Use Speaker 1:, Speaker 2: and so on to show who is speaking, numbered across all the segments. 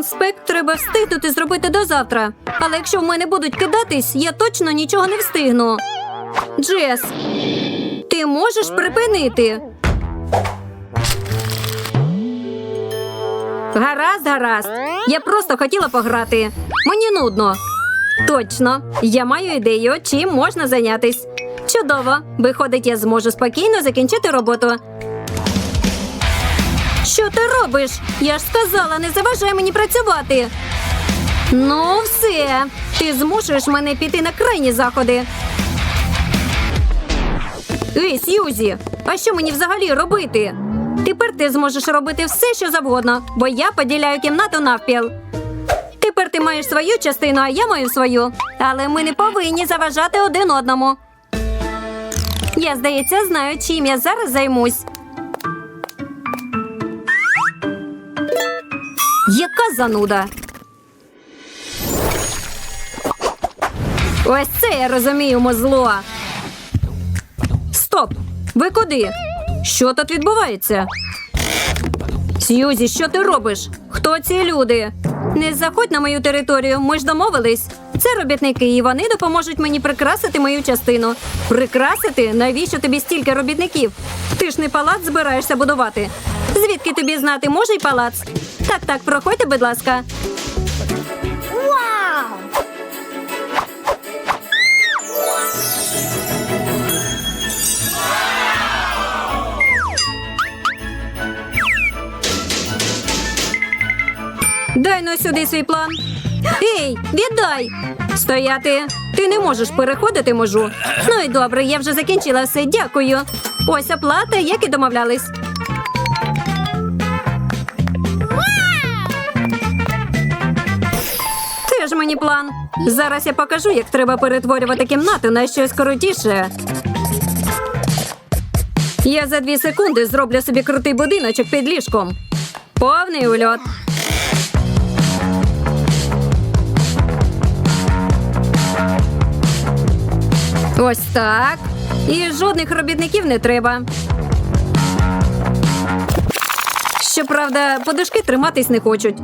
Speaker 1: конспект треба встигнути зробити до завтра. Але якщо в мене будуть кидатись, я точно нічого не встигну. Джес, ти можеш припинити? Гаразд, гаразд. Я просто хотіла пограти. Мені нудно. Точно, я маю ідею, чим можна зайнятись. Чудово. Виходить, я зможу спокійно закінчити роботу. Що ти робиш? Я ж сказала, не заважай мені працювати. Ну, все. Ти змушуєш мене піти на крайні заходи. Ей, Сьюзі, а що мені взагалі робити? Тепер ти зможеш робити все, що завгодно, бо я поділяю кімнату навпіл. Тепер ти маєш свою частину, а я маю свою. Але ми не повинні заважати один одному. Я, здається, знаю, чим я зараз займусь. Зануда? Ось це я розумію, мозло. Стоп! Ви куди? Що тут відбувається? Сьюзі, що ти робиш? Хто ці люди? Не заходь на мою територію, ми ж домовились. Це робітники, і вони допоможуть мені прикрасити мою частину. Прикрасити? Навіщо тобі стільки робітників? Ти ж не палац збираєшся будувати. Звідки тобі знати може й палац? Так, так, проходьте, будь ласка. Дай ну сюди свій план. Ей, віддай! Стояти! Ти не можеш переходити межу. Ну і добре, я вже закінчила все. Дякую. Ось оплата, як і домовлялись. Мені план. Зараз я покажу, як треба перетворювати кімнату на щось крутіше. Я за дві секунди зроблю собі крутий будиночок під ліжком. Повний ульот. Ось так. І жодних робітників не треба. Щоправда, подушки триматись не хочуть.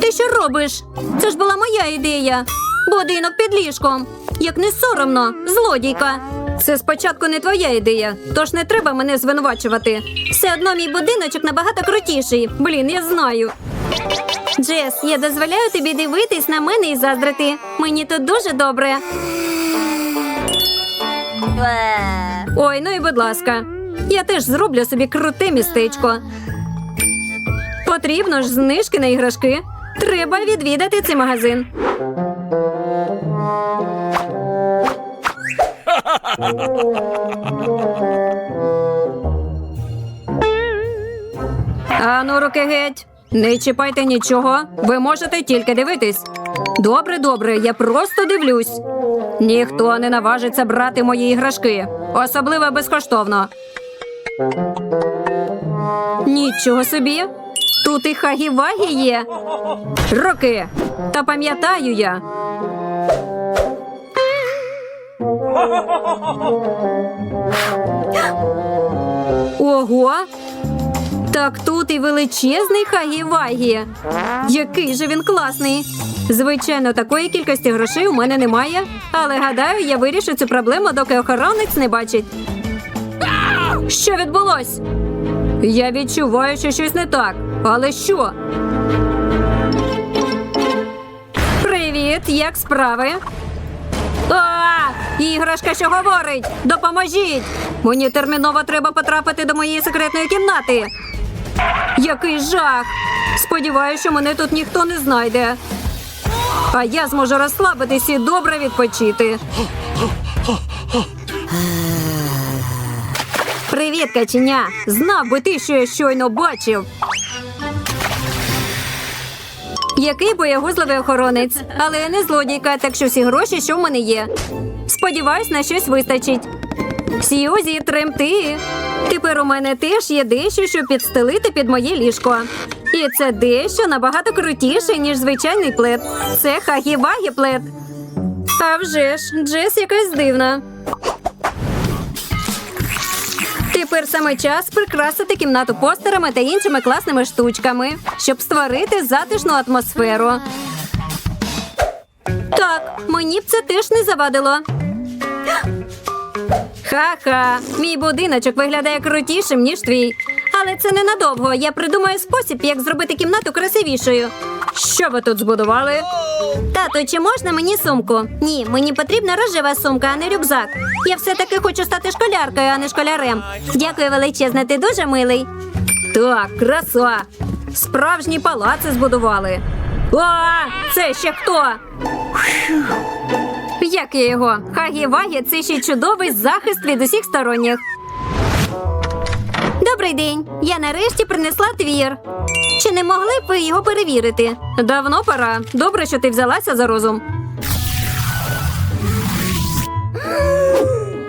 Speaker 1: Ти що робиш? Це ж була моя ідея. Будинок під ліжком. Як не соромно, злодійка. Це спочатку не твоя ідея, тож не треба мене звинувачувати. Все одно мій будиночок набагато крутіший. Блін, я знаю. Джес, я дозволяю тобі дивитись на мене і заздрити. Мені тут дуже добре. Ой, ну і будь ласка. Я теж зроблю собі круте містечко. Потрібно ж знижки на іграшки. Треба відвідати цей магазин. Ану, руки геть. Не чіпайте нічого. Ви можете тільки дивитись. Добре, добре, я просто дивлюсь. Ніхто не наважиться брати мої іграшки, особливо безкоштовно. Нічого собі. Тут і хагі-вагі є. Роки. Та пам'ятаю я. Ого. Так тут і величезний хагі-вагі. Який же він класний. Звичайно, такої кількості грошей у мене немає, але гадаю, я вирішу цю проблему, доки охоронець не бачить. Що відбулось? Я відчуваю, що щось не так. Але що? Привіт, як справи? А, іграшка, що говорить? Допоможіть! Мені терміново треба потрапити до моєї секретної кімнати. Який жах! Сподіваюся, що мене тут ніхто не знайде. А я зможу розслабитись і добре відпочити. Привіт, каченя! Знав би ти, що я щойно бачив. Який боягузливий охоронець, але я не злодійка, так що всі гроші, що в мене є. Сподіваюсь, на щось вистачить. Сьюзі, тремти. Тепер у мене теж є дещо, щоб підстелити під моє ліжко. І це дещо набагато крутіше, ніж звичайний плед. Це хагі-вагі плед. А вже ж, Джес якась дивна. Тепер саме час прикрасити кімнату постерами та іншими класними штучками, щоб створити затишну атмосферу. Так, мені б це теж не завадило. Ха-ха, мій будиночок виглядає крутішим, ніж твій. Але це ненадовго. Я придумаю спосіб, як зробити кімнату красивішою. Що ви тут збудували? Тато, чи можна мені сумку? Ні, мені потрібна рожева сумка, а не рюкзак. Я все-таки хочу стати школяркою, а не школярем. Дякую величезне, ти дуже милий. Так, краса. Справжні палаци збудували. О, це ще хто? Як я його? Хагі-вагі – це ще чудовий захист від усіх сторонніх. Добрий день. Я нарешті принесла твір. Чи не могли б ви його перевірити? Давно пора. Добре, що ти взялася за розум.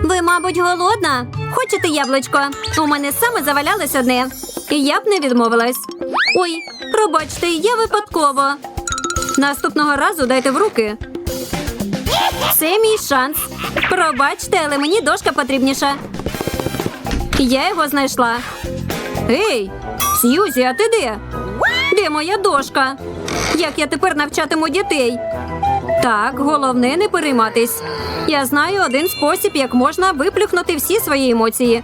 Speaker 1: Ви, мабуть, голодна? Хочете яблучко? У мене саме завалялось одне. І я б не відмовилась. Ой, пробачте, я випадково. Наступного разу дайте в руки. Це мій шанс. Пробачте, але мені дошка потрібніша. Я його знайшла. Ей, Сьюзі, а ти де? Де моя дошка? Як я тепер навчатиму дітей? Так, головне не перейматись. Я знаю один спосіб, як можна виплюхнути всі свої емоції.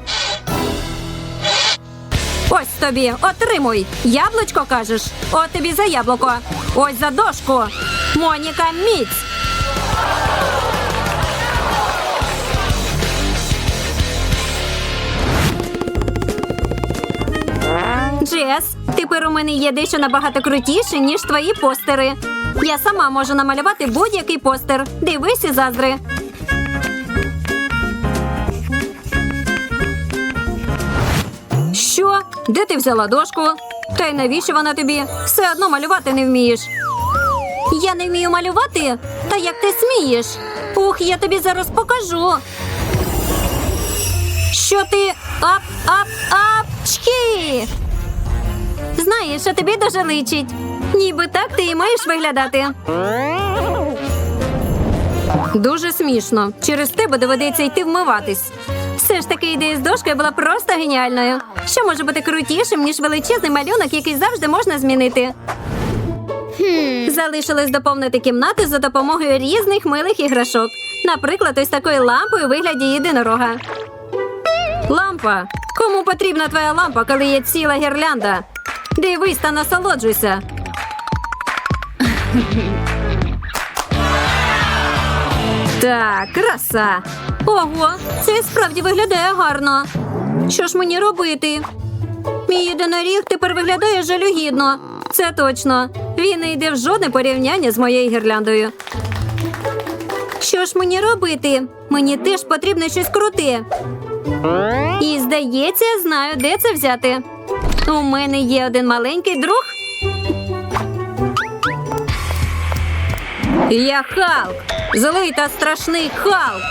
Speaker 1: Ось тобі, отримуй. Яблучко кажеш. От тобі за яблуко. Ось за дошку. Моніка міць. Джес, тепер у мене є дещо набагато крутіше, ніж твої постери. Я сама можу намалювати будь-який постер. Дивись і заздри. Що? Де ти взяла дошку? Та й навіщо вона тобі? Все одно малювати не вмієш. Я не вмію малювати? Та як ти смієш? Ух, я тобі зараз покажу. Що ти ап, ап, ап, чхі! Знаєш, що тобі дуже личить. Ніби так ти і маєш виглядати. Дуже смішно. Через тебе доведеться йти вмиватись. Все ж таки ідея з дошкою була просто геніальною. Що може бути крутішим, ніж величезний малюнок, який завжди можна змінити? Залишилось доповнити кімнату за допомогою різних милих іграшок. Наприклад, ось такої лампи у вигляді єдинорога. Лампа. Кому потрібна твоя лампа, коли є ціла гірлянда? Дивись та насолоджуйся. Так, краса. Ого, це справді виглядає гарно. Що ж мені робити? Мій єдиноріг тепер виглядає жалюгідно. Це точно. Він не йде в жодне порівняння з моєю гірляндою. Що ж мені робити? Мені теж потрібно щось круте. І здається, знаю, де це взяти. У мене є один маленький друг. Я Халк. Злий та страшний Халк.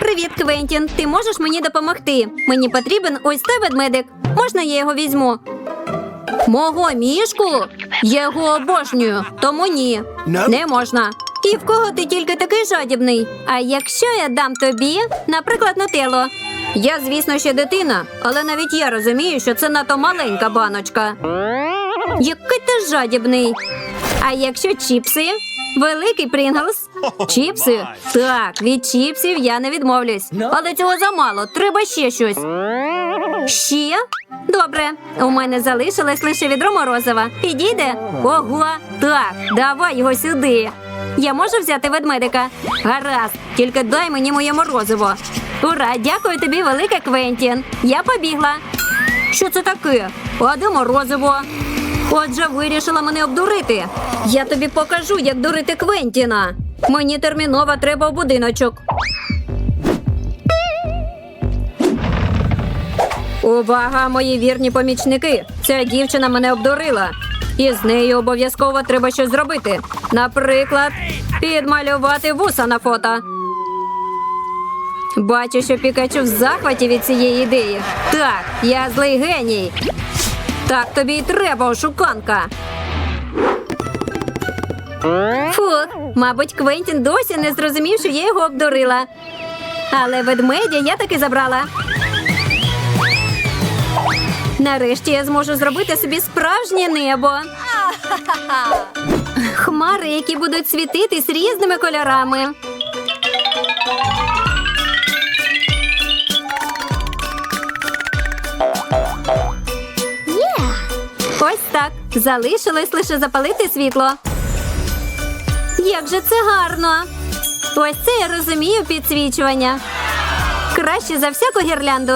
Speaker 1: Привіт, Квентін. Ти можеш мені допомогти? Мені потрібен ось той ведмедик. Можна я його візьму? Мого мішку? Я його обожнюю, тому ні. Не можна. І в кого ти тільки такий жадібний? А якщо я дам тобі, наприклад, нутелло? Я, звісно, ще дитина, але навіть я розумію, що це надто маленька баночка. Який ти жадібний. А якщо чіпси? Великий Прінглс? Чіпси? Так, від чіпсів я не відмовлюсь. Але цього замало. Треба ще щось. Ще? Добре. У мене залишилось лише відро морозива. Підійде? Ого, так, давай його сюди. Я можу взяти ведмедика? Гаразд, тільки дай мені моє морозиво. Ура, дякую тобі, велике Квентін. Я побігла. Що це таке? А де морозиво? Отже, вирішила мене обдурити. Я тобі покажу, як дурити Квентіна. Мені терміново треба в будиночок. Увага, мої вірні помічники! Ця дівчина мене обдурила. І з нею обов'язково треба щось зробити. Наприклад, підмалювати вуса на фото. Бачу, що Пікачу в захваті від цієї ідеї. Так, я злий геній. Так тобі й треба, ошуканка. Фух, мабуть, Квентін досі не зрозумів, що я його обдурила. Але ведмедя я таки забрала. Нарешті я зможу зробити собі справжнє небо. Хмари, які будуть світитись різними кольорами. Залишилось лише запалити світло. Як же це гарно! Ось це я розумію підсвічування. Краще за всяку гірлянду.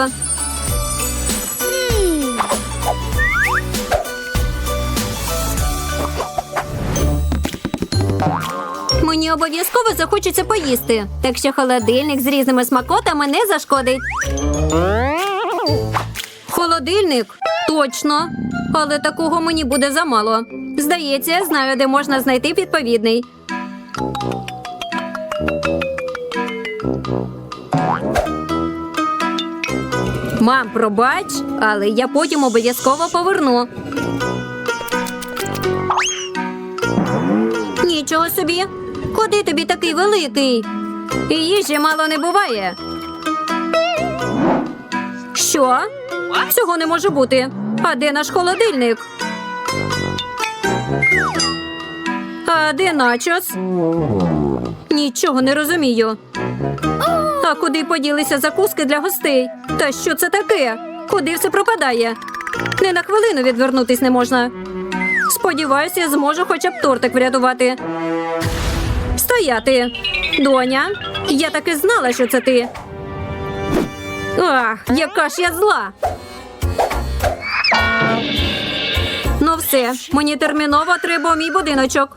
Speaker 1: Мені обов'язково захочеться поїсти, так що холодильник з різними смакотами не зашкодить. Холодильник? Точно. Але такого мені буде замало. Здається, я знаю, де можна знайти відповідний. Мам, пробач, але я потім обов'язково поверну. Нічого собі. Куди тобі такий великий? І їжі мало не буває. Що? Цього не може бути. А де наш холодильник? А де начос? Нічого не розумію. А куди поділися закуски для гостей? Та що це таке? Куди все пропадає? Не на хвилину відвернутись не можна. Сподіваюся, зможу хоча б тортик врятувати. Стояти. Доня, я так і знала, що це ти. Ах, яка ж я зла. Ну все, мені терміново треба мій будиночок.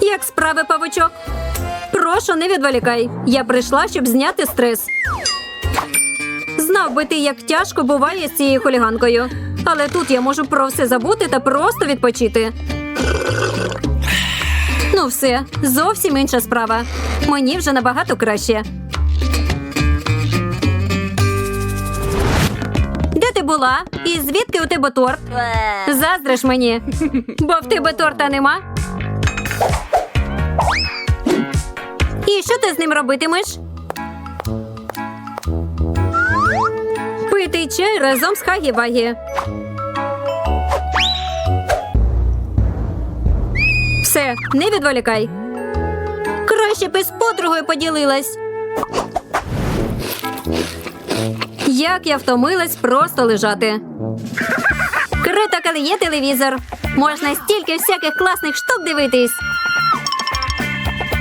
Speaker 1: Як справи, павучок? Прошу, не відволікай. Я прийшла, щоб зняти стрес. Знав би ти, як тяжко буває з цією хуліганкою. Але тут я можу про все забути та просто відпочити. Ну, все, зовсім інша справа. Мені вже набагато краще. Де ти була? І звідки у тебе торт? Заздриш мені, бо в тебе торта нема. І що ти з ним робитимеш? Пити чай разом з Хагі-Вагі. Все, не відволікай. Краще б із подругою поділилась. Як я втомилась просто лежати. Круто, коли є телевізор. Можна стільки всяких класних штук дивитись.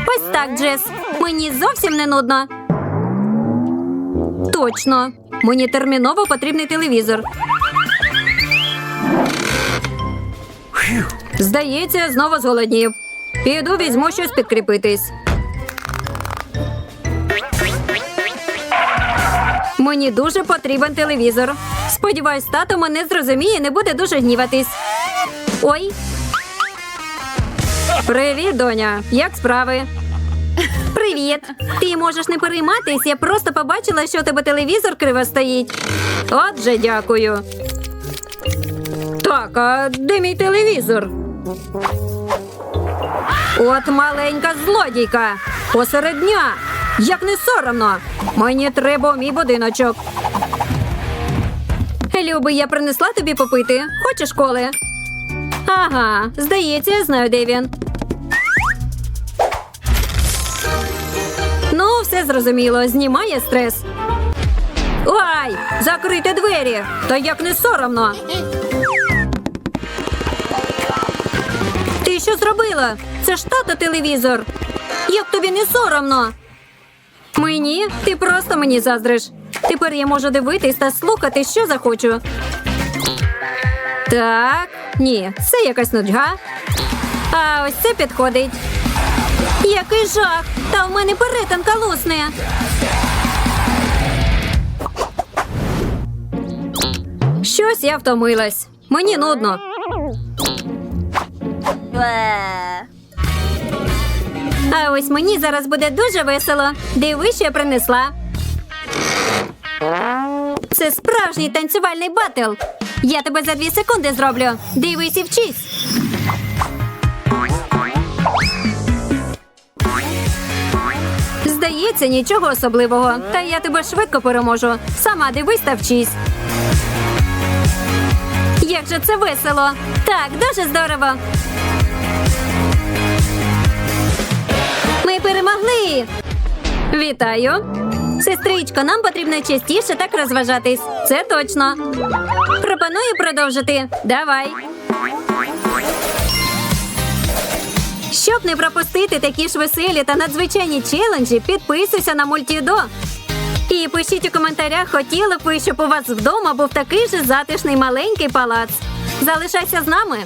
Speaker 1: Ось так, Джес. Мені зовсім не нудно. Точно. Мені терміново потрібний телевізор. Здається, знову зголоднів. Піду візьму щось підкріпитись. Мені дуже потрібен телевізор. Сподіваюсь, тато мене зрозуміє і не буде дуже гніватись. Ой. Привіт, доня. Як справи? Привіт. Ти можеш не перейматись, я просто побачила, що у тебе телевізор криво стоїть. Отже, дякую. Так, а де мій телевізор? От маленька злодійка. Посеред дня. Як не соромно. Мені треба мій будиночок. Люби, я принесла тобі попити. Хочеш коли? Ага, здається, я знаю, де він. Ну, все зрозуміло. Знімає стрес. Ой, закрийте двері. Та як не соромно. Що зробила? Це ж тато телевізор. Як тобі не соромно? Мені? Ти просто мені заздриш. Тепер я можу дивитись та слухати, що захочу. Так, ні, це якась нудьга. А ось це підходить. Який жах! Та в мене перетинка лусне. Щось я втомилась. Мені нудно. А ось мені зараз буде дуже весело. Диви, що я принесла. Це справжній танцювальний батл. Я тебе за дві секунди зроблю. Дивись і вчись. Здається, нічого особливого. Та я тебе швидко переможу. Сама дивись та вчись. Як же це весело! Так, дуже здорово. Ми перемогли. Вітаю. Сестричко, нам потрібно частіше так розважатись. Це точно. Пропоную продовжити. Давай. Щоб не пропустити такі ж веселі та надзвичайні челенджі, підписуйся на мультідо. І пишіть у коментарях, хотіли б ви, щоб у вас вдома був такий же затишний маленький палац. Залишайся з нами.